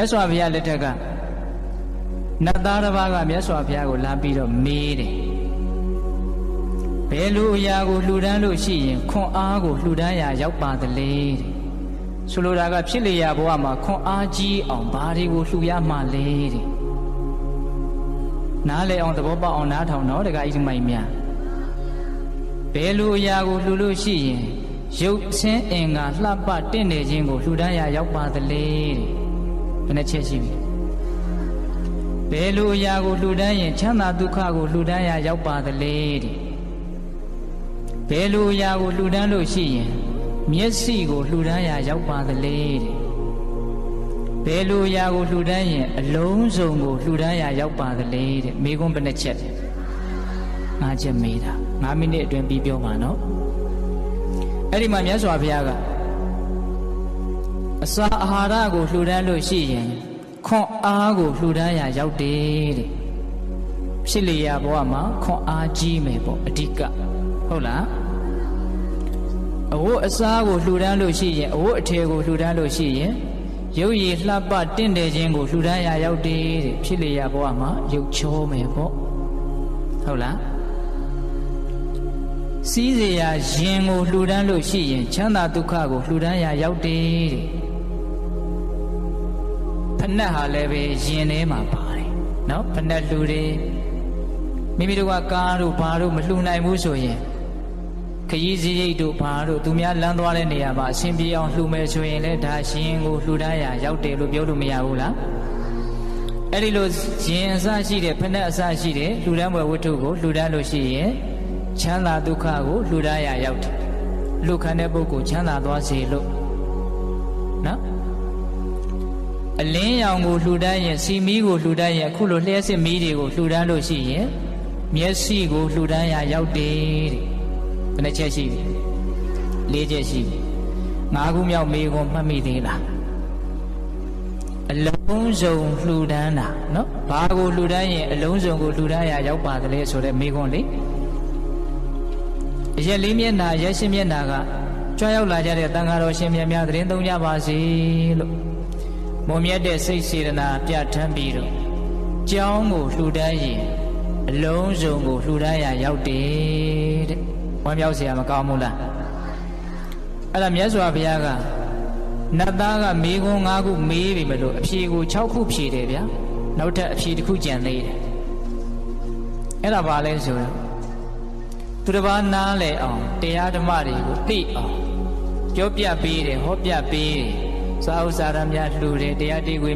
မြတ်စွာဘုရားလက်ထက်ကနတ်သားတစ်ပါးကမြတ်စွာဘုရားကိုလာပြီးတော့မေးတယ်ဘယ်လိုအရာကိုလှူဒန်းလို့ရှိရင်ခွန်အားကိုလှူဒန်းရာရောက်ပါသလဲတဲ့ဆိုလိုတာကဖြစ်လေရာဘဝမှာခွန်အားကြီးအောင်ဘာတွေကိုလှူရမှလဲတဲ့နားလေအောင်သဘောပေါက်အောင်နားထောင်တော့တခါဤမိုင်များဘယ်လိုအရာကိုလှူလို့ရှိရင်ရုပ်ဆင်းအင်္ဂါလှပတင့်နေခြင်းကိုလှူဒန်းရာရောက်ပါသလဲတဲ့ဘ ယ်နှချက်ရှိပြီဘယ်လိုအရာကိုလှူဒန်းရင်ချမ်းသာဒုက္ခကိုလှူဒန်းရာရောက်ပါသလဲတဲ့ဘယ်လိုအရာကိုလှူဒန်းလို့ရှိရင်မျက်စိကိုလှူဒန်းရာရောက်ပါသလဲတဲ့ဘယ်လိုအရာကိုလှူဒန်းရင်အလုံးစုံကိုလှူဒန်းရာရောက်ပါသလဲတဲ့မိကွန်းဘယ်နှချက်ငါချက်မေးတာ9မိနစ်အတွင်းပြီးပြောပါနော်အဲ့ဒီမှာမြတ်စွာဘုရားက အစာအာဟာရကိုလှူဒန်းလို့ရှိရင်ခွန်အားကိုလှူဒန်းရာရောက်တယ်တဲ့ဖြစ်လေရာဘဝမှာခွန်အားကြီးမယ်ပေါ့အဓိကဟုတ်လားအဝတ်အစားကိုလှူဒန်းလို့ရှိရင်အဝတ်အထည်ကိုလှူဒန်းလို့ရှိရင်ရုပ်ရည်လှပတင့်တယ်ခြင်းကိုလှူဒန်းရာရောက်တယ်တဲ့ဖြစ်လေရာဘဝမှာရုပ်ချောမယ်ပေါ့ဟုတ်လားစီးစရာရင်ကိုလှူဒန်းလို့ရှိရင်ချမ်းသာဒုက္ခကိုလှူဒန်းရာရောက်တယ်တဲ့ ဖဏတ်ဟာလည်းပဲရင်ထဲမှာပါတယ်နော်ဖဏတ်လှူတယ်မိမိတို့ကကားတို့ဘာတို့မလှူနိုင်ဘူးဆိုရင်ခရီးစည်းရိတ်တို့ဘာတို့သူများလမ်းသွားတဲ့နေရာမှာအဆင်ပြေအောင်လှူမယ်ဆိုရင်လည်းဒါရှင်ကိုလှူဒန်းရာရောက်တယ်လို့ပြောလို့မရဘူးလားအဲ့ဒီလိုရင်အစရှိတဲ့ဖဏတ်အစရှိတဲ့လှူဒန်းပွဲဝတ္ထုကိုလှူဒန်းလို့ရှိရင်ချမ်းသာဒုက္ခကိုလှူဒန်းရရောက်တယ်လူခံတဲ့ပုဂ္ဂိုလ်ချမ်းသာသွားစေလို့နော် အလင်းရောင်ကိုလှူဒန်းရင်စီမီးကိုလှူဒန်းရင်အခုလိုလျှက်စစ်မီးတွေကိုလှူဒန်းလို့ရှိရင်မျက်စိကိုလှူဒန်းရရောက်တယ်တဲ့ဘယ်နှချက်ရှိပြီ၄ချက်ရှိပြီငါးခုမြောက်မေးခွန်းမှတ်မိသေးလားအလုံးစုံလှူဒန်းတာနော်ဘာကိုလှူဒန်းရင်အလုံးစုံကိုလှူဒန်းရရောက်ပါသလဲဆိုတဲ့မေးခွန်းလေးအရက်လေးမျက်နာရက်ရှင်မျက်နာကကြွားရောက်လာကြတဲ့တန်ဃာတော်ရှင်မြတ်များသတင်းသုံးကြပါစေလို့ မုံမြတ်တဲ့စိတ်စေတနာပြဋ္ဌာန်းပြီးတော့ကြောင်းကိုလှူဒန်းရင်အလုံးစုံကိုလှူဒန်းရရောက်တယ်တဲ့ဝမ်းမြောက်စရာမကောင်းဘူးလားအဲ့ဒါမြတ်စွာဘုရားကနတ်သားကမေခွန်း၅ခုမေးပြီမလို့အဖြေကို6ခုဖြေတယ်ဗျာနောက်ထပ်အဖြေတစ်ခုကြံသေးတယ်အဲ့ဒါဘာလဲဆိုတော့သူတစ်ပါးနားလည်အောင်တရားဓမ္မတွေကိုသိအောင်ကြောပြပေးတယ်ဟောပြပေးတယ် စာဥစာရများလှူတယ်တရားတေးခွေ